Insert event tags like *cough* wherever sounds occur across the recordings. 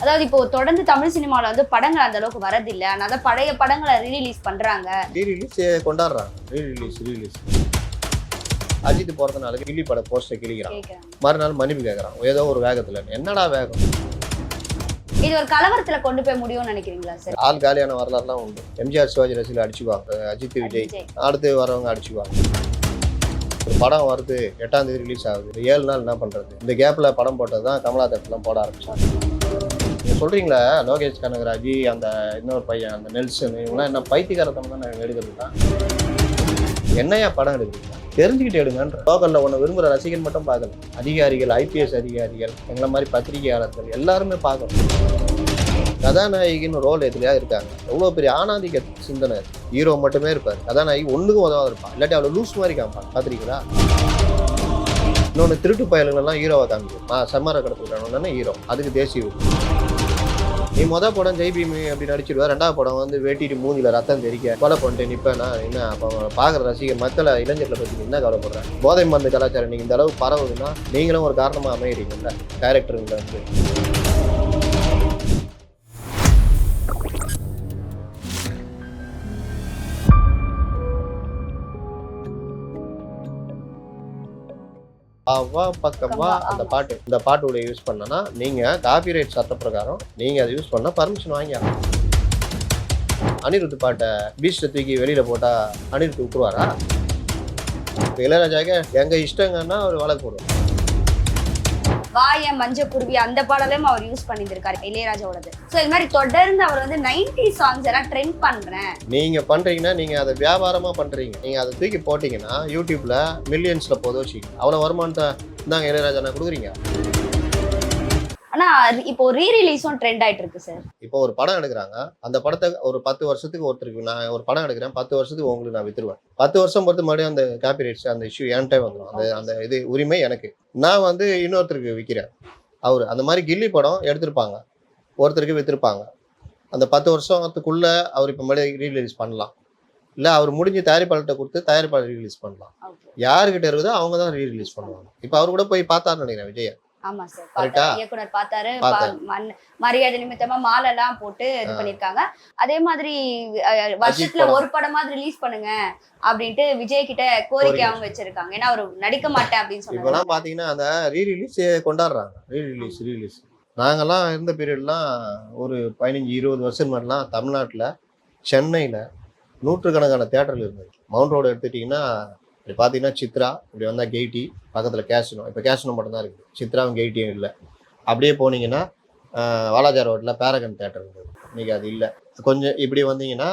அதாவது இப்போ தொடர்ந்து தமிழ் சினிமாவில் வந்து படங்கள் அந்த அளவுக்கு வரதில்லை. அதனால பழைய படங்களை ரீரிலீஸ் பண்றாங்க. ரீ ரிலீஸ் கொண்டாடுறாங்க. Re release re release Ajith நாளுக்கு கில்லி பட போஸ்டர் கிழிக்கிறான். மறுநாள் மன்னிப்பு கேட்குறான் ஏதோ ஒரு வேகத்துல. என்னடா வேகம்? இது ஒரு கலவரத்துல கொண்டு போய் முடியும்னு நினைக்கிறீங்களா சார் ஆள் காலியான வரலாறுலாம் உண்டு. எம்ஜிஆர் சிவாஜி ரசிகர்கள் அடிச்சுக்குவாங்க. அஜித் விஜய். அடுத்து வரவங்க அடிச்சுக்குவாங்க. ஒரு படம் வருது எட்டாம் தேதி ரிலீஸ் ஆகுது. ஏழு நாள் என்ன பண்றது? இந்த கேப்ல படம் போட்டது தான் கமலா தட்டுலாம் போட ஆரம்பிச்சாங்க. நீங்கள் சொல்கிறீங்களே லோகேஷ் கனகராஜ் அந்த இன்னொரு பையன் அந்த நெல்சன் இவங்களாம் என்ன பைத்தியகாரத்தனம் தான் எடுக்கிறதுனா என்னையா படம் எடுக்கிறீங்க? தெரிஞ்சுக்கிட்டு எடுங்கன்ற. லோக்கலில் ஒன்று விரும்புகிற ரசிகன் மட்டும் பார்க்கல. அதிகாரிகள் ஐபிஎஸ் அதிகாரிகள் எங்களை மாதிரி பத்திரிகையாளர்கள் எல்லாருமே பார்க்கணும். கதாநாயகின்னு ரோல் எதுலையா இருக்காங்க? எவ்வளோ பெரிய ஆணாதிக்க சிந்தனை. ஹீரோ மட்டுமே இருப்பார். கதாநாயகி ஒன்றுக்கும் உதவாத இருப்பான். இல்லாட்டி அவ்வளோ லூஸ் மாதிரி காமிப்பான். பார்த்துருக்கீங்களா? இன்னொன்று திருட்டு பயலுங்களெல்லாம் ஹீரோவை காமிக்கும். ஆ செம்மர கடத்துக்கான ஹீரோ அதுக்கு தேசிய விருது. நீ மொதல் படம் ஜெய் பீமி அப்படி நடிச்சிருவா ரெண்டாவது படம் வந்து வேட்டிட்டு மூஞ்சில ரத்தம் தெரிக்க கொலை பண்ணிட்டு நிப்பேனா என்ன அப்போ பார்க்குற ரசிகர் மக்களை இளைஞர்களை பற்றி என்ன கவலைப்படுறேன் போதை மருந்து கலாச்சாரம் நீங்கள் இந்த அளவு பரவுதுன்னா நீங்களும் ஒரு காரணமாக அமையிறீங்கல்ல கேரக்டருங்களை வந்து. வா பக்கமா அந்த பாட்டு இந்த பாட்டோட யூஸ் பண்ணனா நீங்க காப்பிரைட் சட்ட பிரகாரம் நீங்க அதை யூஸ் பண்ணா பர்மிஷன் வாங்கி அனிருத் பாட்டை பீச்சில் தூக்கி வெளியில போட்டா அனிருத் விட்டுருவாரா இப்ப இளையராஜாக்கு எங்க இஷ்டங்கன்னா அவர் வழக்கு போடுவார். வாய மஞ்ச குருவி அந்த பாடலையும் அவர் யூஸ் பண்ணியிருக்காரு இளையராஜாவோடது. ஸோ இது மாதிரி தொடர்ந்து அவர் வந்து நைன்டி சாங்ஸ் எல்லாம் ட்ரெண்ட் பண்ணுறேன் நீங்க பண்றீங்கன்னா நீங்க அதை வியாபாரமா பண்றீங்க. நீங்க அதை தூக்கி போட்டீங்கன்னா யூடியூப்ல மில்லியன்ஸ்ல போதும் வச்சுக்கோங்க. அவ்வளோ வருமானத்தை இந்தாங்க இளையராஜா நான் கொடுக்குறீங்க? ஆனா இப்போ ரீ ரிலீஸும் ட்ரெண்ட் ஆயிட்டு இருக்கு சார் இப்போ ஒரு படம் எடுக்கிறாங்க. அந்த படத்தை ஒரு பத்து வருஷத்துக்கு ஒருத்தருக்கு நான் ஒரு படம் எடுக்கிறேன். பத்து வருஷத்துக்கு உங்களுக்கு நான் வித்துருவேன். பத்து வருஷம் பொறுத்து மறுபடியும் அந்த காப்பிரைட்ஸ் அந்த இஷ்யூ என்கிட்ட வந்துடும் அந்த அந்த இது உரிமை எனக்கு. நான் வந்து இன்னொருத்தருக்கு விற்கிறேன் அவர் அந்த மாதிரி கில்லி படம் எடுத்திருப்பாங்க. ஒருத்தருக்கு வித்திருப்பாங்க. அந்த பத்து வருஷத்துக்குள்ள அவர் இப்போ மறுபடியும் ரீரிலீஸ் பண்ணலாம். இல்லை அவர் முடிஞ்சு தயாரிப்பாளர்கிட்ட கொடுத்து தயாரிப்பாளர் ரீரிலீஸ் பண்ணலாம். யாருக்கிட்ட இருக்குதோ அவங்க தான் ரீரிலீஸ் பண்ணுவாங்க. இப்போ அவர் கூட போய் பார்த்தாருன்னு நினைக்கிறேன் விஜய். ஆமா சார்? பார்த்தாரு இயக்குனர் பார்த்தாரு மரியாதை நிமித்தமா மாலை எல்லாம் போட்டு இது. பண்ணிருக்காங்க அதே மாதிரி வருஷத்துல படம். ஒரு படமாவது ரிலீஸ் பண்ணுங்க அப்படின்ட்டு விஜய் கிட்ட கோரிக்கை. அவங்க வச்சிருக்காங்க ஏன்னா அவர் நடிக்க மாட்டேன் அப்படின்னு சொன்னாங்க இப்போலாம் பார்த்தீங்கன்னா அந்த ரீரிலீஸ் கொண்டாடுறாங்க ரீரிலீஸ் ரீரிலீஸ் நாங்கெல்லாம் இருந்த பீரியட்லாம் ஒரு பதினஞ்சு இருபது வருஷம் மாதிரிலாம் தமிழ்நாட்டில் சென்னையில் நூற்றுக்கணக்கான தேட்டர்கள் இருந்தது மவுண்ட் ரோடு எடுத்துட்டிங்கன்னா இப்படி பார்த்தீங்கன்னா சித்ரா இப்படி வந்தால் கெய்டி பக்கத்தில் கேஷினோ இப்போ கேஷினோ மட்டும்தான் இருக்குது சித்ராவும் கெய்டியும் இல்லை. அப்படியே போனீங்கன்னா வாலாஜா ரோட்டில் பேரகன் தேட்டர் இருந்தது இன்னைக்கு அது இல்லை. கொஞ்சம் இப்படி வந்தீங்கன்னா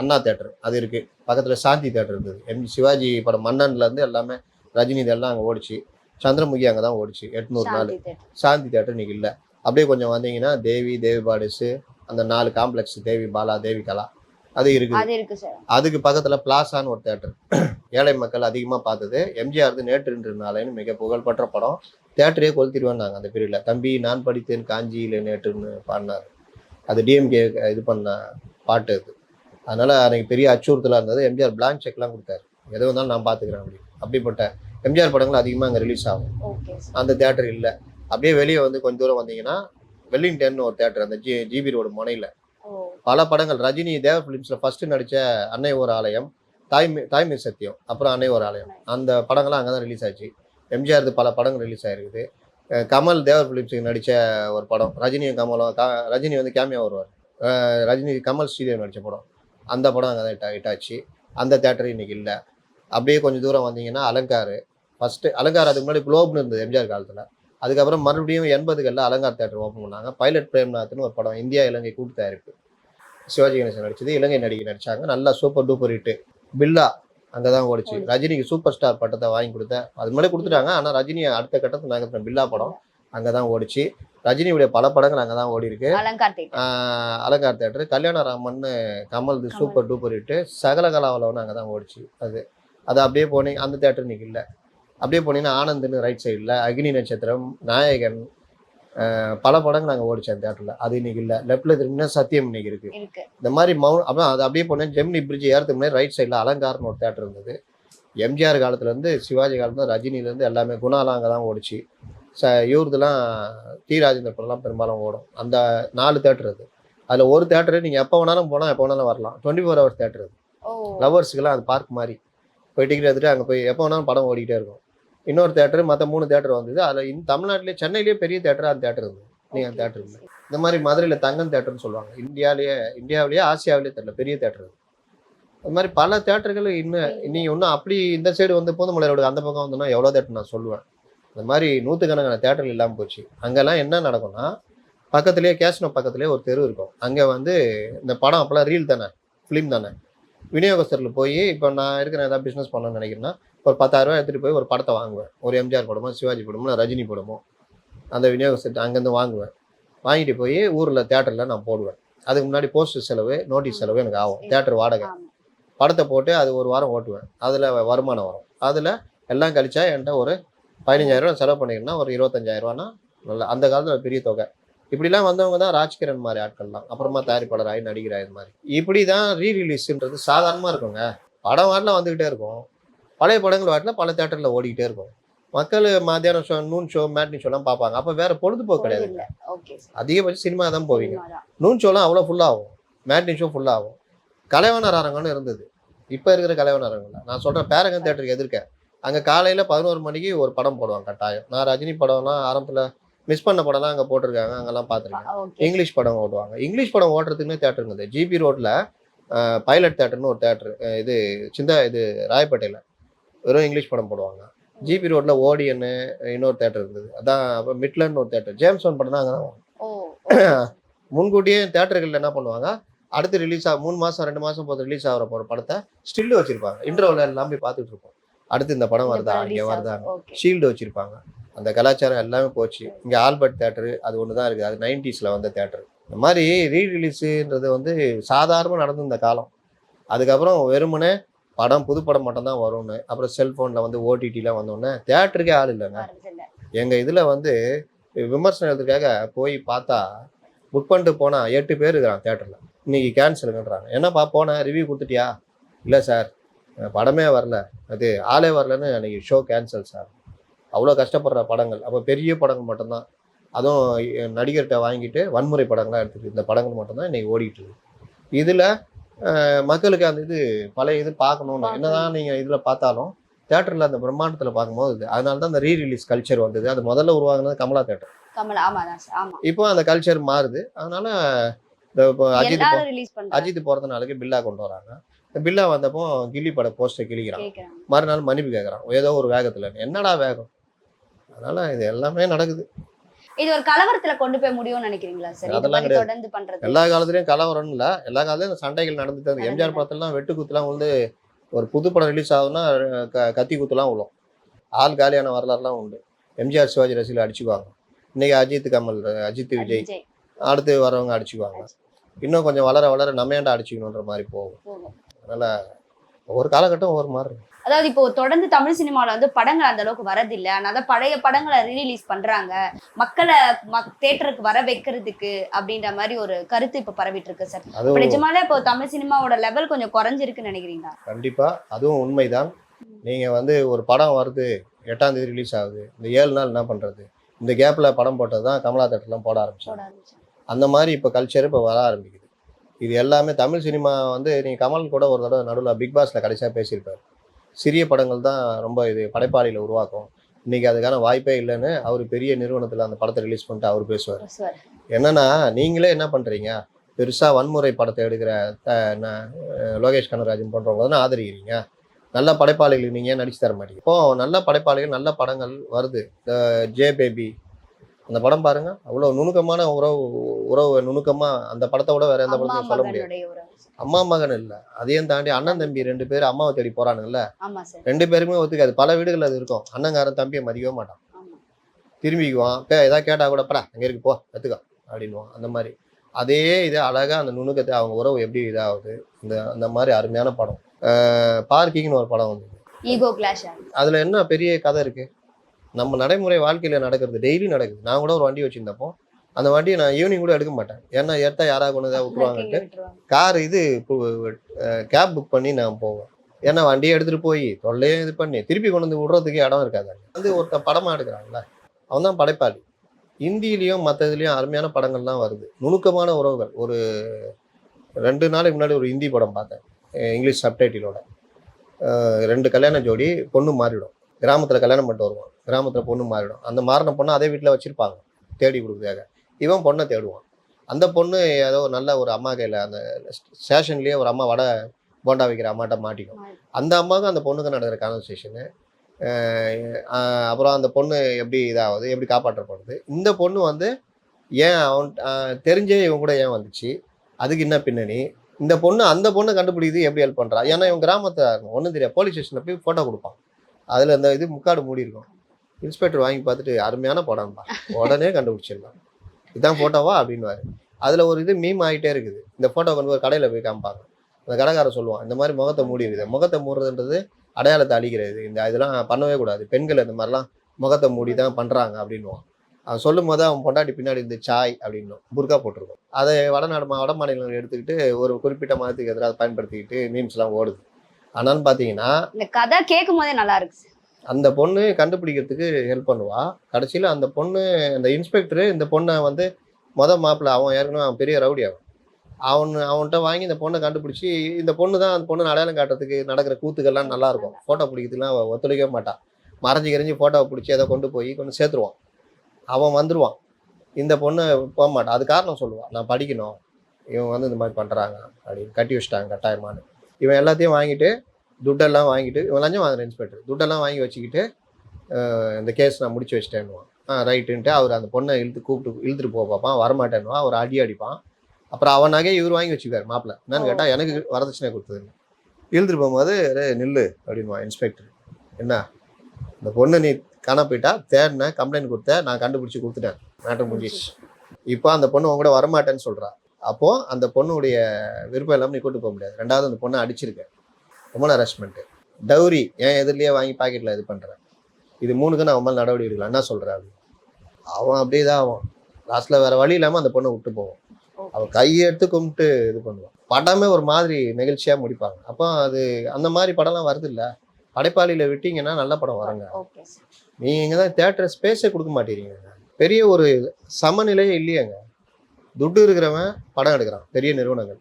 அண்ணா தேட்டர் அது இருக்குது பக்கத்தில் சாந்தி தேட்டர் இருந்தது. எம் சிவாஜி படம் மன்னன்லேருந்து எல்லாமே ரஜினி இதெல்லாம் அங்கே ஓடிச்சு. சந்திரமுகி அங்கே தான் ஓடிச்சு. எட்நூறு நாள். சாந்தி தேட்டர் இன்னைக்கு இல்லை. அப்படியே கொஞ்சம் வந்தீங்கன்னா தேவி தேவி பாடிஸு அந்த நாலு காம்ப்ளெக்ஸ் தேவி பாலா தேவி கலா. அது இருக்கு சார். அதுக்கு பக்கத்தில் பிளாசான்னு ஒரு தேட்டர் ஏழை மக்கள் அதிகமாக பார்த்தது. எம்ஜிஆர் நேற்று நாளைன்னு மிக புகழ்பெற்ற படம். தேட்டரே கொளுத்திடுவேன்னாங்க அந்த பீரியடில் தம்பி நான் படித்தேன் காஞ்சியில் நேற்றுன்னு பாடினார். அது டிஎம்கே இது பண்ண பாட்டு அது. அதனால அன்னைக்கு பெரிய அச்சுறுத்தலாக இருந்தது. எம்ஜிஆர் பிளாங்க் செக்லாம் கொடுத்தாரு. எது வந்தாலும் நான் பார்த்துக்கிறேன் அப்படி. அப்படிப்பட்ட எம்ஜிஆர் படங்கள் அதிகமாக அங்கே ரிலீஸ் ஆகும். அந்த தேட்டர் இல்லை. அப்படியே வெளியே வந்து கொஞ்ச தூரம் வந்தீங்கன்னா வெல்லிங்டன் ஒரு தேட்டர் அந்த ஜி ஜிபி ரோடு முனையில். பல படங்கள். ரஜினி தேவ ஃபிலிம்ஸில் ஃபஸ்ட்டு நடித்த அன்னை ஒரு ஆலயம் தாய் தாய்மீர் சத்தியம் அப்புறம் அன்னை ஒரு ஆலயம். அந்த படங்கள்லாம் அங்கே தான் ரிலீஸ் ஆச்சு. எம்ஜிஆர் பல படங்கள் ரிலீஸ் ஆகிருக்குது கமல் தேவர் ஃபிலிம்ஸுக்கு நடித்த ஒரு படம் ரஜினியும் கமலும் ரஜினி வந்து கேமியா வருவார். ரஜினி கமல் ஸ்ரீதேவ் நடித்த படம். அந்த படம் அங்கே தான் ஹிட் ஆச்சு. அந்த தேட்டர் இன்னைக்கு இல்லை. அப்படியே கொஞ்சம் தூரம் வந்தீங்கன்னா அலங்கார். ஃபஸ்ட்டு அலங்கார் அதுக்கு முன்னாடி குளோப்னு இருந்தது எம்ஜிஆர் காலத்தில். அதுக்கப்புறம் மறுபடியும் எண்பதுகளில் அலங்கார் தேட்டர் ஓப்பன் பண்ணாங்க. பைலட் பிரேம்நாத்னு ஒரு படம் இந்தியா இலங்கை கூட்டு தயாரிப்பு. சிவாஜி கணேசன் நடிச்சது இலங்கை நடிகை நடிச்சாங்க. நல்லா சூப்பர் டூப்பர் ஹிட்டு பில்லா அங்கே தான் ஓடிச்சு. ரஜினிக்கு சூப்பர் ஸ்டார் பட்டத்தை வாங்கி கொடுத்தேன். அது முன்னாடி கொடுத்துட்டாங்க. ஆனால் ரஜினி அடுத்த கட்டத்தில் நாங்கள் பில்லா படம். அங்கே தான் ஓடிச்சு. ரஜினியுடைய பல படங்கள் அங்கே தான் ஓடி இருக்கு Alankar theatre கமல்து Kamal. Super duper hit Sakala Kalavallavan அங்கே தான் ஓடிச்சு. அது அது அப்படியே போனீங்க அந்த தேட்டர் இன்னைக்கு இல்லை. அப்படியே போனீங்கன்னா ஆனந்த்னு ரைட் சைடில் அக்னி நட்சத்திரம் நாயகன் பல படங்கள் நாங்கள் ஓடிச்சு அந்த தேட்டரில் அது இன்னைக்கு இல்லை. லெஃப்டில் திரும்பினா சத்தியம் இன்னைக்கு இருக்கு. இந்த மாதிரி மவுண்ட் அப்புறம் அது அப்படியே போனேன் ஜெமினி பிரிட்ஜ் ஏறதுக்கு முன்னாடி ரைட் சைடில் அலங்கார்னு ஒரு தேட்டர் இருந்தது. எம்ஜிஆர் காலத்துலேருந்து சிவாஜி காலத்துல ரஜினிலேருந்து எல்லாமே குணாலாம் அங்கே தான் ஓடிச்சு. ச இவருதெல்லாம் டி ராஜேந்திர படம்லாம் பெரும்பாலும் ஓடும். அந்த நாலு தேட்டர் அது. அதில் ஒரு தேட்டரு நீங்கள் எப்போ வேணாலும் போனால் எப்போ வேணாலும் வரலாம். டுவெண்ட்டி ஃபோர் ஹவர்ஸ் தேட்டர் அது லவர்ஸுக்கெல்லாம் அது பார்க் மாதிரி. போய் டிக்கெட் எடுத்துட்டு அங்கே போய் எப்போ வேணாலும் படம் ஓடிக்கிட்டே இருக்கும். இன்னொரு தேட்டர் மற்ற மூணு தேட்டர் வந்தது. அதில் இந்த தமிழ்நாட்டிலே சென்னையிலேயே பெரிய தேட்டராக அந்த தேட்டர் இருந்தது. நீங்கள் அந்த தேட்டர் இருந்தது இந்த மாதிரி மதுரையில் தங்கம் தேட்டர்னு சொல்லுவாங்க. இந்தியாவிலேயே இந்தியாவிலேயே ஆசியாவிலேயே தெரியல பெரிய தேட்டர் அது. மாதிரி பல தேட்டர்கள் இன்னும் நீங்கள் இன்னும் அப்படி இந்த சைடு வந்து பூந்தமலையோட அந்த பக்கம் வந்தோம்னா எவ்வளோ தேட்டர் நான் சொல்லுவேன். இந்த மாதிரி நூற்றுக்கணக்கான தேட்டர்கள் இல்லாமல் போச்சு. அங்கெல்லாம் என்ன நடக்கும்னா பக்கத்துலேயே கேஷ்னோ பக்கத்துலேயே ஒரு தெரு இருக்கும். அங்கே வந்து இந்த படம் அப்போல்லாம் ரீல் தானே ஃபிலிம் தானே. விநியோகஸ்தரில் போய் இப்போ நான் இருக்கிற ஏதாவது பிஸ்னஸ் பண்ணணும்னு நினைக்கிறேன்னா ஒரு பத்தாயிரம் ரூபாய் எடுத்துகிட்டு போய் ஒரு படத்தை வாங்குவேன். ஒரு எம்ஜிஆர் படமோ சிவாஜி படமோ ரஜினி படமோ அந்த விநியோகஸ்தர் அங்கேருந்து வாங்குவேன். வாங்கிட்டு போய் ஊரில் தேட்டரில் நான் போடுவேன். அதுக்கு முன்னாடி போஸ்டர் செலவு நோட்டீஸ் செலவு எனக்கு ஆகும். தேட்டர் வாடகை. படத்தை போட்டு அது ஒரு வாரம் ஓட்டுவேன். அதில் வருமானம் வரும். அதில் எல்லாம் கழிச்சா என்கிட்ட ஒரு பதினஞ்சாயிரம் செலவு பண்ணிக்கிறேன்னா ஒரு இருபத்தஞ்சாயிரரூவானா நல்ல அந்த காலத்தில் பெரிய தொகை. இப்படிலாம் வந்தவங்க தான் ராஜ்கிரண் மாதிரி ஆட்கள்லாம். அப்புறமா தயாரிப்பாளர் ஆகி நடிகர் இது மாதிரி. இப்படி தான் ரீ ரிலீஸ்ன்றது சாதாரணமாக இருக்குங்க. படம் வாட்டில் வந்துக்கிட்டே இருக்கும். பழைய படங்கள் வாட்டில் பல தேட்டரில் ஓடிக்கிட்டே இருக்கும். மக்கள் மத்தியானம் ஷோ நூன் ஷோ மேட்னி ஷோலாம் பார்ப்பாங்க. அப்போ வேற பொழுதுபோக்கு கிடையாது. அதிகபட்சம் சினிமா தான் போவீங்க. நூன் ஷோலாம் அவ்வளோ ஃபுல்லாகும் மேட்னி ஷோ ஃபுல்லாகும் கலைவாணர் அரங்கம்னு இருந்தது. இப்போ இருக்கிற கலைவாணர் அரங்கம்ல நான் சொல்கிறேன் பேரகன் தேட்டருக்கு எதிர்க்க. அங்கே காலையில் பதினோரு மணிக்கு ஒரு படம் போடுவாங்க கட்டாயம். நான் ரஜினி படம்லாம் ஆரம்பத்தில் மிஸ் பண்ண படம்லாம் அங்கே போட்டிருக்காங்க. அங்கெல்லாம் பார்த்துருக்கேன். இங்கிலீஷ் படம் ஓட்டுவாங்க. இங்கிலீஷ் படம் ஓட்டுறதுக்குன்னே தேட்டர் இருந்தது. ஜிபி ரோட்டில் பைலட் தேட்டர்னு ஒரு தேட்டர் இது சிந்தா இது ராயப்பேட்டையில். வெறும் இங்கிலீஷ் படம் போடுவாங்க. ஜிபி ரோட்டில் ஓடியன்னு இன்னொரு தேட்டர் இருந்தது. அதான் அப்போ மிட்லன்னு ஒரு தேட்டர் ஜேம்ஸ் ஒன் படம் தான் அங்கே தான் *clears throat* முன்கூட்டியே தேட்டர்கள் என்ன பண்ணுவாங்க? அடுத்து ரிலீஸ் ஆகும் மூணு மாசம் ரெண்டு மாசம் போது ரிலீஸ் ஆகிற போற படத்தை ஸ்டில் வச்சிருப்பாங்க. இன்டர்வல் எல்லாம் போய் பார்த்துட்டு இருப்போம். அடுத்து இந்த படம் வருதா? இங்கே வருதா? ஷீல்டு வச்சிருப்பாங்க. அந்த கலாச்சாரம் எல்லாமே போச்சு. இங்கே ஆல்பர்ட் தேட்டரு அது ஒன்று தான் இருக்குது. அது நைன்டிஸில் வந்த தேட்டர் இந்த மாதிரி ரீ ரிலீஸுன்றது வந்து சாதாரணமாக நடந்து இந்த காலம். அதுக்கப்புறம் வெறுமனே படம் புது படம் மட்டும்தான் வரும்னு. அப்புறம் செல்ஃபோனில் வந்து ஓடிடிலாம் வந்தோடனே தேட்டருக்கே ஆள் இல்லைங்க. எங்கள் இதில் வந்து விமர்சனம் எழுதுக்காக போய் பார்த்தா புக் பண்ணிட்டு போனால் எட்டு பேர் இருக்கிறான் தேட்டரில் இன்னைக்கு கேன்சலுங்கன்றாங்க என்னப்பா போனேன் ரிவ்யூ கொடுத்துட்டியா? இல்லை சார் படமே வரல. அது ஆளே வரலன்னு அன்னைக்கு ஷோ கேன்சல் சார் அவ்வளோ கஷ்டப்படுற படங்கள். அப்போ பெரிய படங்கள் மட்டும்தான். அதுவும் நடிகர்கிட்ட வாங்கிட்டு வன்முறை படங்களாக எடுத்துட்டு இந்த படங்கள் மட்டும்தான் இன்னைக்கு ஓடிட்டு இருக்கு. இதில் மக்களுக்கு அந்த இது பழைய இது பார்க்கணும்னு என்னதான் நீங்கள் இதில் பார்த்தாலும் தேட்டரில் அந்த பிரம்மாண்டத்தில் பார்க்கும்போது அதனால தான் அந்த ரீ ரிலீஸ் கல்ச்சர் வந்தது. அது முதல்ல உருவாக்குனது கமலா தேட்டர் கமல் இப்போ அந்த கல்ச்சர் மாறுது. அதனால இந்த இப்போ அஜித் அஜித் பிறந்த நாளுக்கு பில்லா கொண்டு வராங்க. பில்லா வந்தப்போ கில்லி பட போஸ்டர் கிழிக்கிறான். மறுநாள் மன்னிப்பு கேட்குறான் ஏதோ ஒரு வேகத்தில். என்னடா வேகம்? அதனால இது எல்லாமே நடக்குது. இது ஒரு கலவரத்துல கொண்டு போய் முடியும்னு நினைக்கிறீங்களா சார்? அதெல்லாம். தொடர்ந்து பண்றது? எல்லா காலத்துலயும் கலவரம் இல்லை எல்லா காலத்துலயும் சண்டைகள் நடந்துட்டு. எம்ஜிஆர் படத்துலலாம் வெட்டு குத்துலாம் வந்து ஒரு புது படம் ரிலீஸ் ஆகுதுன்னா கத்தி குத்துலாம் விழும். ஆள் காலியான வரலாறுலாம் உண்டு. எம்ஜிஆர் சிவாஜி ரசிகர்கள் அடிச்சுக்குவாங்க. இன்னைக்கு அஜித் கமல் அஜித் விஜய் அடுத்து வரவங்க அடிச்சுக்குவாங்க. இன்னும் கொஞ்சம் வளர வளர நம்ம ஏன்டா அடிச்சுக்கணுன்ற மாதிரி போகும். போகும். அதனால ஒவ்வொரு காலகட்டம் ஒவ்வொரு மாதிரி இருக்கும். அதாவது இப்போ தொடர்ந்து தமிழ் சினிமால வந்து படங்கள் அந்த அளவுக்கு வரதில்லை. அதனால பழைய படங்களை ரீரிலீஸ் பண்றாங்க. மக்களை மக் தேட்டருக்கு வர வைக்கிறதுக்கு அப்படின்ற மாதிரி ஒரு கருத்து இப்ப பரவிட்டு இருக்கு சார் இப்போ நிஜமாலே இப்போ தமிழ் சினிமாவோட லெவல் கொஞ்சம் குறைஞ்சிருக்குன்னு நினைக்கிறீங்களா? கண்டிப்பா. அதுவும் உண்மைதான். நீங்க வந்து ஒரு படம் வருது எட்டாம் தேதி ரிலீஸ் ஆகுது. இந்த ஏழு நாள் என்ன பண்றது? இந்த கேப்ல படம் போட்டது தான் கமலா தேட்டர்லாம் போட ஆரம்பிச்சாங்க. அந்த மாதிரி இப்போ கல்ச்சர் இப்போ வர ஆரம்பிக்குது. இது எல்லாமே தமிழ் சினிமா வந்து நீங்கள் கமல் கூட ஒரு தடவை நடுவில் பிக் பாஸ்ல கடைசியாக பேசியிருப்பார். சிறிய படங்கள் தான் ரொம்ப இது படைப்பாளியில் உருவாக்கும். இன்னைக்கு அதுக்கான வாய்ப்பே இல்லைன்னு அவர் பெரிய நிறுவனத்தில் அந்த படத்தை ரிலீஸ் பண்ணிட்டு அவர் பேசுவார். என்னன்னா நீங்களே என்ன பண்ணுறீங்க பெருசாக வன்முறை படத்தை எடுக்கிற த- லோகேஷ் கனகராஜன் போன்றவங்க தானே ஆதரிக்கிறீங்க? நல்ல படைப்பாளிகளுக்கு நீங்கள் நடிச்சு தர மாட்டீங்க? இப்போ நல்ல படைப்பாளிகள் நல்ல படங்கள் வருது. ஜே பேபி அந்த படம் பாருங்க. அவ்வளோ நுணுக்கமான உறவு உறவு நுணுக்கமா அந்த படத்தை விட வேற எந்த படத்தையும் சொல்ல முடியாது. அம்மா மகன் இல்லை. அதையும் தாண்டி அண்ணன் தம்பி ரெண்டு பேர் அம்மாவை தேடி போறானுங்கல்ல? சார். ரெண்டு பேருக்குமே ஒத்துக்காது. பல வீடுகள் அது இருக்கும். அண்ணங்காரன் தம்பியை மதிக்கவே மாட்டான். திரும்பிக்குவான். பே ஏதாவது கேட்டால் கூட படா அங்கே இருக்கு போ கற்றுக்கோ அப்படின்வான் அந்த மாதிரி. அதே இது அழகாக அந்த நுணுக்கத்தை அவங்க உறவு எப்படி இதாகுது? இந்த அந்த மாதிரி அருமையான படம். பார்க்கிங்னு ஒரு படம் வந்து ஈகோ கிளாஷ் அதில் என்ன பெரிய கதை இருக்கு? நம்ம நடைமுறை வாழ்க்கையில் நடக்கிறது டெய்லி நடக்குது. நான் கூட ஒரு வண்டி வச்சிருந்தப்போ அந்த வண்டியை நான் ஈவினிங் கூட எடுக்க மாட்டேன். ஏன்னா எடுத்தா யாராவது கொண்டு தான் விட்டுருவாங்கன்ட்டு விட்டுருவாங்க. கார் இது கேப் புக் பண்ணி நான் போவேன். ஏன்னா வண்டியை எடுத்துட்டு போய் தொல்லையும் இது பண்ணி திருப்பி கொண்டு வந்து விடுறதுக்கு இடம் இருக்காது. வந்து ஒருத்தன் படமா எடுக்கிறாங்களா அவன் தான் படைப்பாளி. இந்தியிலையும் மற்ற இதுலேயும் அருமையான படங்கள்லாம் வருது. நுணுக்கமான உறவுகள். ஒரு ரெண்டு நாளைக்கு முன்னாடி ஒரு ஹிந்தி படம் பார்த்தேன். இங்கிலீஷ் சப்டைட்டிலோட ரெண்டு கல்யாண ஜோடி பொண்ணு மாறிடும். கிராமத்தில் கல்யாணம் பண்ணிட்டு வருவான். கிராமத்தில் பொண்ணு மாறிடும். அந்த மாறின பொண்ணை அதே வீட்டில் வச்சுருப்பாங்க. தேடி கொடுக்குறதுக்காக. இவன் பொண்ணை தேடுவான். அந்த பொண்ணு ஏதோ நல்ல ஒரு அம்மா கையில் அந்த ஸ்டேஷன்லேயே ஒரு அம்மா வடை போண்டா வைக்கிற அம்மாட்ட மாட்டிக்கும் அந்த அம்மாவுக்கும் அந்த பொண்ணுக்கு நடக்கிற கான்வர்சேஷனு அப்புறம் அந்த பொண்ணு எப்படி இதாகுது எப்படி காப்பாற்றப்படுது இந்த பொண்ணு வந்து ஏன் அவன் தெரிஞ்சே இவன் கூட ஏன் வந்துச்சு? அதுக்கு என்ன பின்னணி? இந்த பொண்ணு அந்த பொண்ணை கண்டுபிடிக்குது எப்படி ஹெல்ப் பண்ணுறா ஏன்னா இவன் கிராமத்தில் இருக்கும் ஒன்றும் தெரியாது போலீஸ் ஸ்டேஷனில் போய் ஃபோட்டோ கொடுப்பான். அதில் அந்த இது முக்காடு மூடி இருக்கும் இன்ஸ்பெக்டர் வாங்கி பார்த்துட்டு அருமையான படம்பா உடனே கண்டுபிடிச்சிடலாம். இதுதான் ஃபோட்டோவா அப்படின்வாரு அதில் ஒரு இது மீம் ஆகிட்டே இருக்குது. இந்த ஃபோட்டோ கொண்டு ஒரு கடையில் போய் காமிப்பாங்க. அந்த கடைக்காரன் சொல்லுவான் இந்த மாதிரி முகத்தை மூடி இருக்குது. முகத்தை மூடுறதுன்றது அடையாளத்தை அழிக்கிறது. இந்த இதெல்லாம் பண்ணவே கூடாது. பெண்கள் இந்த மாதிரிலாம் முகத்தை மூடி தான் பண்ணுறாங்க அப்படின்வான் அவன் சொல்லும் போது அவன் பொண்டாட்டி பின்னாடி இந்த சாய் அப்படின்னும். புர்கா போட்டிருக்கும். அதை வடநாடு வட மாநிலங்கள் எடுத்துக்கிட்டு ஒரு குறிப்பிட்ட மதத்துக்கு எதிராக பயன்படுத்திக்கிட்டு மீம்ஸ்லாம் ஓடுது. ஆனாலும் பார்த்தீங்கன்னா இந்த கதை கேட்கும் போதே நல்லா இருக்கு. அந்த பொண்ணு கண்டுபிடிக்கிறதுக்கு ஹெல்ப் பண்ணுவா. கடைசியில் அந்த பொண்ணு அந்த இன்ஸ்பெக்டரு இந்த பொண்ணை வந்து மொத மாப்பிள்ள அவன் ஏற்கனவே அவன் பெரிய ரவுடி அவன். அவன் அவன்கிட்ட வாங்கி இந்த பொண்ணை கண்டுபிடிச்சி இந்த பொண்ணு தான் அந்த பொண்ணு அடையாளம் காட்டுறதுக்கு நடக்கிற கூத்துக்கள்லாம் நல்லா இருக்கும். ஃபோட்டோ பிடிக்கிறதுக்குலாம் அவள் ஒத்துழைக்கவே மாட்டான் மறைஞ்சு கரைஞ்சி ஃபோட்டோவை பிடிச்சி அதை கொண்டு போய் கொண்டு சேர்த்துருவான். அவன் வந்துடுவான் இந்த பொண்ணு போக மாட்டான் அது காரணம் சொல்லுவான் நான் படிக்கணும். இவன் வந்து இந்த மாதிரி பண்ணுறாங்க அப்படின்னு கட்டி வச்சிட்டாங்க கட்டாயமானு இவன் எல்லாத்தையும் வாங்கிட்டு துட்டெல்லாம் வாங்கிட்டு லஞ்சம் வாங்குற இன்ஸ்பெக்டர் துட்டெல்லாம் வாங்கி வச்சுக்கிட்டு இந்த கேஸ் நான் முடிச்சு வச்சிட்டேன்னுவான். ஆ ரைட்டுன்ட்டு அவர் அந்த பொண்ணை இழுத்து கூப்பிட்டு இழுத்துட்டு போக பார்ப்பான் வரமாட்டேன்னுவான் அவர் அடி அடிப்பான். அப்புறம் அவன் நகையை இவர் வாங்கி வச்சுக்காரு மாப்பிள்ள. என்னன்னு கேட்டால் எனக்கு வரதட்சணை கொடுத்ததுன்னு இழுத்துட்டு போகும்போது "டேய், நில்லு அப்படின்வான் இன்ஸ்பெக்டர் என்ன? இந்த பொண்ணு நீ காண போயிட்டா? தேடின கம்ப்ளைண்ட் கொடுத்த நான் கண்டுபிடிச்சி கொடுத்துட்டேன். மேட்டர் முடிஞ்சிச்சு. இப்போ அந்த பொண்ணு உங்க கூட வரமாட்டேன்னு சொல்றா. அப்போ அந்த பொண்ணுடைய விருப்பம் இல்லாமல் நீ கூட்டு போக முடியாது. ரெண்டாவது அந்த பொண்ணை அடிச்சிருக்க. ரொம்ப ஹராஸ்மெண்ட்டு டவுரி என் எதிரிலேயே வாங்கி பாக்கெட்டில் இது பண்ணுறேன் இது மூணுக்கு நான் அவன் மேலே நடவடிக்கை எடுக்கலாம் என்ன சொல்கிறேன் அப்படி அவன் அப்படியே தான் அவன் லாஸ்ட்டில் வேற வழி இல்லாமல் அந்த பொண்ணை விட்டு போவான். அவன் கையை எடுத்து கும்பிட்டு இது பண்ணுவான். படமே ஒரு மாதிரி நெகிழ்ச்சியாக முடிப்பாங்க. அப்போ அது அந்த மாதிரி படம்லாம் வருது இல்லை படைப்பாளியில் விட்டீங்கன்னா நல்ல படம் வருங்க. ஓகே சார் நீங்க தான் தேட்டர் ஸ்பேஸே கொடுக்க மாட்டேறீங்க பெரிய ஒரு சமநிலையே இல்லையாங்க. துட்டு இருக்கிறவன் படம் எடுக்கிறான். பெரிய நிறுவனங்கள்.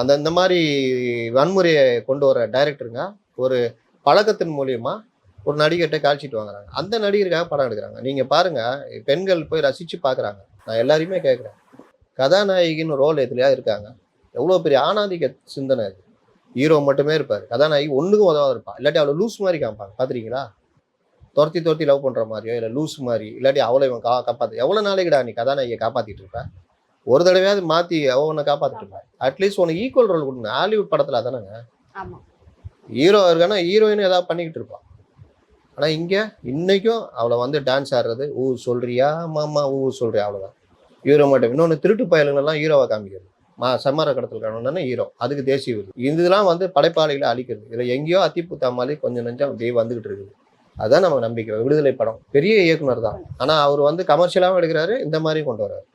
அந்த இந்த மாதிரி வன்முறையை கொண்டு வர டைரக்டருங்க ஒரு பழக்கத்தின் மூலியமா ஒரு நடிகர்கிட்ட கால்ஷீட் வாங்குறாங்க. அந்த நடிகருக்காக படம் எடுக்கிறாங்க. நீங்க பாருங்க பெண்கள் போய் ரசிச்சு பார்க்குறாங்க நான் எல்லாரையுமே கேட்குறேன் கதாநாயகின்னு ரோல் எதுலையா இருக்காங்க? எவ்வளோ பெரிய ஆணாதிக்க சிந்தனை இது ஹீரோ மட்டுமே இருப்பார். கதாநாயகி ஒன்றுக்கும் உதவாத இருப்பா. இல்லாட்டி அவ்வளோ லூஸ் மாதிரி காமிப்பாங்க. பார்த்துருக்கீங்களா துரத்தி துரத்தி லவ் பண்ணுற மாதிரியோ இல்லை லூஸ் மாதிரி இல்லாட்டி அவளை இவன் கா காப்பாற்று எவ்வளோ நாளைக்குடா நீ கதாநாயகியை காப்பாற்றிட்டு இருப்பேன் ஒரு தடவையாவது மாற்றி அவ உன்னை காப்பாற்றிட்டு அட்லீஸ்ட் உனக்கு ஈக்குவல் ரோல் கொடுங்க. ஹாலிவுட் படத்தில் அதானங்க? ஹீரோ இருக்கானா ஹீரோயின் ஏதாவது பண்ணிக்கிட்டு இருப்பான் ஆனால் இங்கே இன்னைக்கும் அவளை வந்து டான்ஸ் ஆடுறது ஊ சொல்றியா மாமா ஊ சொல்றியா அவ்வளோதான் ஹீரோ மட்டும். இன்னொன்று திருட்டு பயலுங்கெல்லாம் ஹீரோவை காமிக்கிறது. மா சம்மர கடத்தல் காரணம்னா ஹீரோ அதுக்கு தேசிய விருது. இதெல்லாம் வந்து படைப்பாளிகளை அழிக்கிறது. இதில் எங்கேயோ அத்திப்புத்தா மாதிரி கொஞ்சம் நெஞ்சம் அப்படியே வந்துகிட்டு இருக்குது. அதான் நம்ம நம்பிக்கை. விடுதலை படம். பெரிய இயக்குனர் தான். ஆனால் அவர் வந்து கமர்ஷியலாகவும் எடுக்கிறாரு இந்த மாதிரியும் கொண்டு வர்றாரு.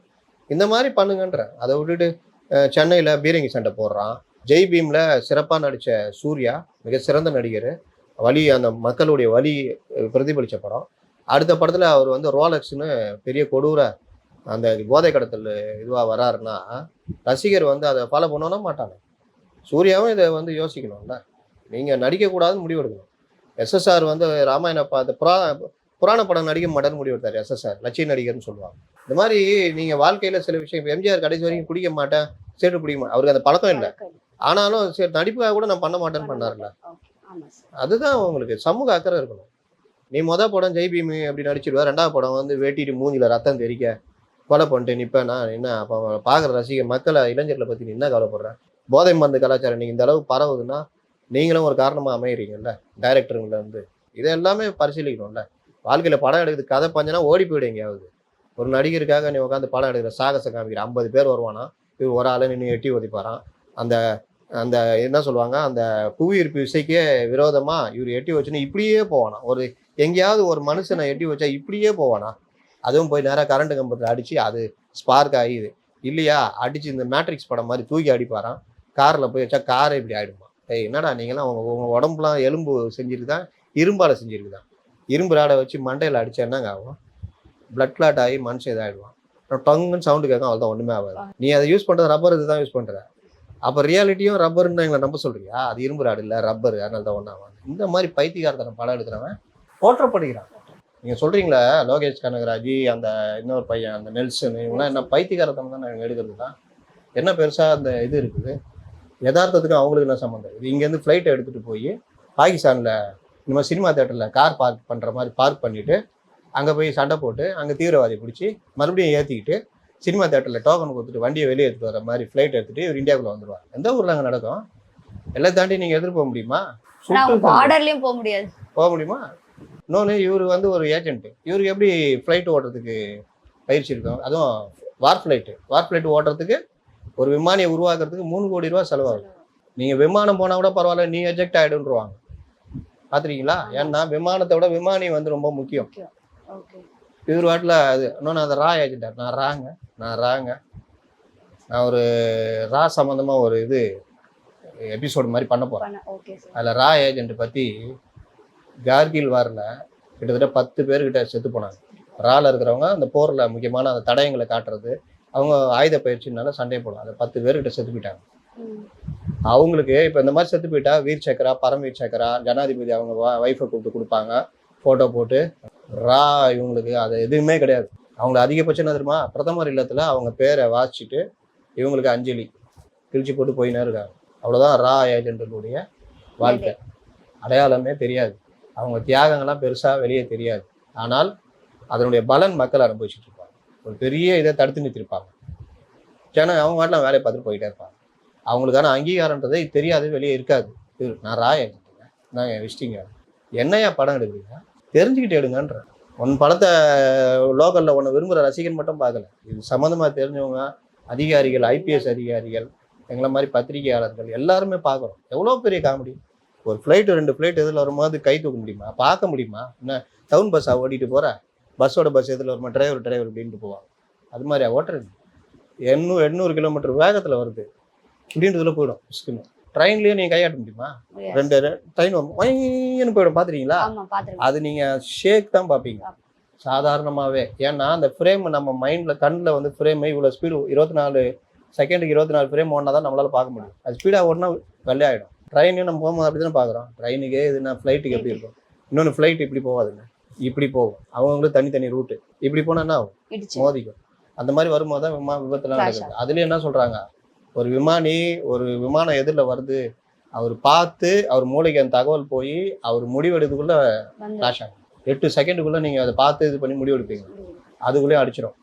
இந்த மாதிரி பண்ணுங்கன்ற. அதை விட்டுட்டு சென்னையில் பீரங்கி சண்டை போடுறான். ஜெய் பீமில் சிறப்பாக நடித்த சூர்யா மிக சிறந்த நடிகர். வலி அந்த மக்களுடைய வலி பிரதிபலித்த படம். அடுத்த படத்தில் அவர் வந்து ரோலக்ஸ்னு பெரிய கொடூர அந்த போதை கடத்தல் இதுவாக வராருன்னா ரசிகர் வந்து அதை ஃபாலோ பண்ணணும் மாட்டாங்க சூர்யாவும் இதை வந்து யோசிக்கணும்ல. நீங்கள் நடிக்கக்கூடாதுன்னு முடிவெடுக்கணும் எஸ்எஸ்ஆர் வந்து ராமாயண பா புரா புராண படம் நடிக்க மாட்டேன்னு முடிவெடுத்தார் எஸ்எஸ்ஆர் லட்சிய நடிகர்னு சொல்லுவாங்க. இந்த மாதிரி நீங்கள் வாழ்க்கையில் சில விஷயம் எம்ஜிஆர் கடைசி வரைக்கும் குடிக்க மாட்டேன் சேட்டு பிடிக்க மாட்டேன். அவருக்கு அந்த பழக்கம் இல்லை. ஆனாலும் சரி நடிப்புக்காக கூட நான் பண்ண மாட்டேன்னு பண்ணார்ல ஓகே ஆமா சார். அதுதான் உங்களுக்கு சமூக அக்கறை இருக்கணும். நீ மொதல் படம் ஜெய் பீம் அப்படி நடிச்சிருவ ரெண்டாவது படம் வந்து வெட்டிட்டு மூஞ்சில ரத்தம் தெரிக்க கொலை பண்ணிட்டு நிப்பேன் நான் என்ன அப்போ பார்க்குற ரசிகர் மக்களை இளைஞர்களை பற்றி நீ என்ன கவலைப்படுற? போதை மருந்து கலாச்சாரம் நீங்கள் இந்த அளவு பரவுதுன்னா நீங்களும் ஒரு காரணமாக அமைகிறீங்கல்ல டைரக்டருங்கள இருந்து. இதை எல்லாமே பரிசீலிக்கணும்ல. வாழ்க்கையில் படம் எடுக்குது கதை பஞ்சனா ஓடி போயிடு எங்கேயாவது. ஒரு நடிகருக்காக நீ உட்காந்து படம் எடுக்கிற சாகச காமிக்கிற. ஐம்பது பேர் வருவானா? இவர் ஒரு ஆளை நின்று எட்டி ஒதிப்பாரான் அந்த அந்த என்ன சொல்லுவாங்க? அந்த புவியீர்ப்பு விசைக்கே விரோதமாக இவர் எட்டி வச்சுன்னு இப்படியே போவானா? ஒரு எங்கேயாவது ஒரு மனுஷனை எட்டி வச்சா இப்படியே போவானா? அதுவும் போய் நேராக கரண்ட் கம்பத்தில் அடித்து அது ஸ்பார்க் ஆகிது. இல்லையா? அடித்து இந்த மேட்ரிக்ஸ் படம் மாதிரி தூக்கி அடிப்பாரான் காரில் போய் வச்சா காரை இப்படி ஆகிடுமா ஏய் என்னடா நீங்களாம் உங்கள் உங்கள் உடம்புலாம் எலும்பு செஞ்சிருக்குதா? இரும்பால் செஞ்சிருக்குதா? இரும்பு ராடை வச்சு மண்டையில் அடித்தா என்னங்க ஆகும்? பிளட் கிளாட் ஆகி மனுஷன் இதாகிடுவான் அப்புறம் டங்குன்னு சவுண்டு கேட்கும் அவ்வளோ ஒன்றுமே ஆகாது. நீ அதை யூஸ் பண்ணுறது ரப்பர் இதுதான் யூஸ் பண்ணுற அப்போ ரியாலிட்டியும் ரப்பர்னு எங்களை நம்ப சொல்கிறியா அது இரும்பு ராடு இல்லை ரப்பர் அதனால தான் ஒன்றாகும் இந்த மாதிரி பைத்தியகாரத்தனம் படம் எடுக்கிறவன் போற்றப்படுகிறான் நீங்கள் சொல்கிறீங்களா லோகேஷ் கனகராஜ் அந்த இன்னொரு பையன் அந்த நெல்சன் இவங்களாம் என்ன பைத்தியகாரத்தனம் தான் நாங்கள் எடுக்கிறது தான் என்ன பெருசாக அந்த இது இருக்குது? யதார்த்தத்துக்கு அவங்களுக்கு என்ன சம்மந்தம் இது இங்கேருந்து ஃப்ளைட்டை எடுத்துகிட்டு போய் பாகிஸ்தானில் இந்த மாதிரி சினிமா தேட்டரில் கார் பார்க் பண்ணுற மாதிரி பார்க் பண்ணிவிட்டு அங்கே போய் சண்டை போட்டு அங்கே தீவிரவாதி பிடிச்சி மறுபடியும் ஏற்றிக்கிட்டு சினிமா தேட்டரில் டோக்கன் கொடுத்துட்டு வண்டியை வெளியே எடுத்துட்டு வர மாதிரி ஃப்ளைட் எடுத்துட்டு இவர் இந்தியாவுக்குள்ள வந்துருவார். எந்த ஊரில் அங்கே நடக்கும்? எல்லாம் தாண்டி நீங்கள் எதிர்த்து போக முடியுமா? பார்டர்லயும் போக முடியாது. போக முடியுமா? இன்னொன்று இவர் வந்து ஒரு ஏஜென்ட் இவருக்கு எப்படி ஃப்ளைட் ஓட்டுறதுக்கு பயிற்சி இருக்கும் அதுவும் வார் ஃப்ளைட்டு வார் ஃப்ளைட் ஓட்டுறதுக்கு ஒரு விமானியை உருவாக்குறதுக்கு மூணு கோடி ரூபா செலவாகும். நீங்கள் விமானம் போனால் கூட பரவாயில்ல நீ எஜெக்ட் ஆகிடுன்றுவாங்க பார்த்துருக்கீங்களா ஏன்னா விமானத்தை விட விமானி வந்து ரொம்ப முக்கியம். இவர் வாட்டில் அது இன்னொன்று அந்த ரா ஏஜென்ட் நான் ராங்க நான் ராங்க. நான் ஒரு ரா சம்மந்தமாக ஒரு இது எபிசோடு மாதிரி பண்ண போகிறேன் அதில் ரா ஏஜென்ட் பற்றி கார்கில் வாரில் கிட்டத்தட்ட பத்து பேர்கிட்ட செத்து போனாங்க. ரால இருக்கிறவங்க அந்த போரில் முக்கியமான அந்த தடயங்களை காட்டுறது அவங்க ஆயுத பயிற்சினால சண்டை போடும் அந்த பத்து பேர்கிட்ட செத்து போயிட்டாங்க. அவங்களுக்கு இப்போ இந்த மாதிரி செத்து போயிட்டா வீர் சக்கரா பரம்வீர் சக்கரா ஜனாதிபதி அவங்க ஒய்ஃபை கூப்பிட்டு கொடுப்பாங்க ஃபோட்டோ போட்டு. ரா இவங்களுக்கு அது எதுவுமே கிடையாது. அவங்களை அதிகபட்சம் என்ன தெரியுமா? பிரதமர் இல்லத்தில் அவங்க பேரை வாசிச்சுட்டு இவங்களுக்கு அஞ்சலி கிழிச்சு போட்டு போயினே இருக்காங்க. அவ்வளோதான் ரா ஏஜென்ட்டுடைய வாழ்க்கை. அடையாளமே தெரியாது. அவங்க தியாகங்கள்லாம் பெருசாக வெளியே தெரியாது. ஆனால் அதனுடைய பலன் மக்கள் அனுபவிச்சுட்டு இருப்பாங்க. ஒரு பெரிய இதை தடுத்து நிறுத்திருப்பாங்க ஏன்னா அவங்க வாட்டில் வேலையை பார்த்துட்டு போயிட்டே இருப்பாங்க. அவங்களுக்கான அங்கீகாரன்றதே தெரியாது வெளியே இருக்காது. நான் ரா ஏஜென்ட் நான் விஷ்டிங்க என்னையா படம் எடுக்கிறீங்க? தெரிஞ்சுக்கிட்டு எடுங்கன்ற. உன் படத்தை லோக்கலில் ஒன்று விரும்புகிற ரசிகன் மட்டும் பார்க்கல. இது சம்மந்தமாக தெரிஞ்சவங்க அதிகாரிகள் ஐபிஎஸ் அதிகாரிகள் எங்களை மாதிரி பத்திரிகையாளர்கள் எல்லாருமே பார்க்குறோம் எவ்வளோ பெரிய காமெடி? ஒரு ஃப்ளைட்டு ரெண்டு ஃப்ளைட் எதில் வரும்போது கை தூக்க முடியுமா? பார்க்க முடியுமா? என்ன டவுன் பஸ்ஸாக ஓட்டிட்டு போகிற பஸ்ஸோட பஸ் எதில் வருமா? டிரைவர் டிரைவர் அப்படின்ட்டு போவாங்க. அது மாதிரியா ஓட்டுறது? எண்ணூறு எண்ணூறு கிலோமீட்டர் வேகத்தில் வருது. இப்படின்றதுல போயிடும். ஸ்கின் ட்ரெயின்லேயே நீங்கள் கையாட்ட முடியுமா? ரெண்டு ட்ரெயின் வரும் போயிடும். பார்த்துருக்கீங்களா அது நீங்கள் ஷேக் தான் பார்ப்பீங்க சாதாரணமாகவே ஏன்னா அந்த ஃப்ரேம் நம்ம மைண்டில் கண்ணில் வந்து ஃப்ரேம் இவ்வளோ ஸ்பீடு இருபத்தி நாலு செகண்டுக்கு இருபத்தி நாலு ஃப்ரேம் ஓடினா தான் நம்மளால பார்க்க முடியும். அது ஸ்பீடாக ஓடினா வெள்ளையாயிடும். ட்ரெயினையும் நம்ம போகும்போது அப்படி தானே பார்க்குறோம் ட்ரெயினுக்கே இதுனா ஃப்ளைட்டுக்கு எப்படி இருக்கும்? இன்னொன்று ஃப்ளைட் இப்படி போகாதுங்க. இப்படி போகும். அவங்களுக்கு தனித்தனி ரூட்டு இப்படி போனால் என்ன ஆகும்? மோதிக்கும். அந்த மாதிரி வரும்போது தான் விமா விபத்துலாம் நடக்குது. அதுலேயும் என்ன சொல்கிறாங்க ஒரு விமானி ஒரு விமானம் எதிரில் வருது. அவர் பார்த்து அவர் மூளைக்கு அந்த தகவல் போய் அவர் முடிவெடுத்துக்குள்ள வந்து கிராஷ் ஆகும் எட்டு செகண்டுக்குள்ள நீங்கள் அதை பார்த்து இது பண்ணி முடிவெடுப்பீங்க. அதுக்குள்ளேயும் அடிச்சிடும்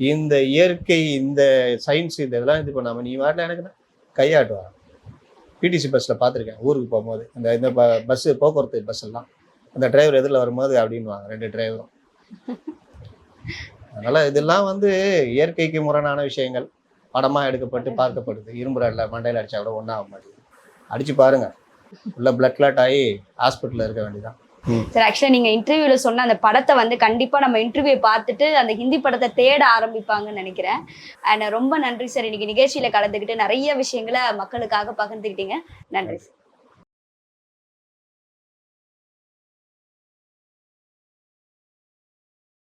இந்த இயற்கை இந்த சயின்ஸ் இந்த இதெல்லாம் இது பண்ணாமல் நீ வாட்டில் எனக்கு கையாட்டுவா பிடிசி பஸ்ஸில் பார்த்துருக்கேன். ஊருக்கு போகும்போது இந்த இந்த பஸ்ஸு போக்குவரத்து பஸ் எல்லாம் அந்த டிரைவர் எதிரில் வரும்போது அப்படின்வாங்க ரெண்டு டிரைவரும் அதனால இதெல்லாம் வந்து இயற்கைக்கு முரணான விஷயங்கள். படமாக எடுக்கப்பட்டு பார்க்கப்படுது. இரும்பு ராடில் மண்டையில் அடிச்சா கூட ஒன்றும் ஆக மாட்டேங்குது. அடிச்சு பாருங்க. உள்ள பிளட் கிளாட் ஆகி ஹாஸ்பிட்டலில் இருக்க வேண்டியதான் சார் ஆக்சுவலா நீங்க இன்டர்வியூல சொன்ன அந்த படத்தை வந்து கண்டிப்பா நம்ம இன்டர்வியூ பார்த்துட்டு அந்த ஹிந்தி படத்தை தேட ஆரம்பிப்பாங்கன்னு நினைக்கிறேன். அண்ட் ரொம்ப நன்றி சார் இன்னைக்கு நிகழ்ச்சியில கலந்துக்கிட்டு நிறைய விஷயங்களை மக்களுக்காக பகிர்ந்துக்கிட்டீங்க. நன்றி சார்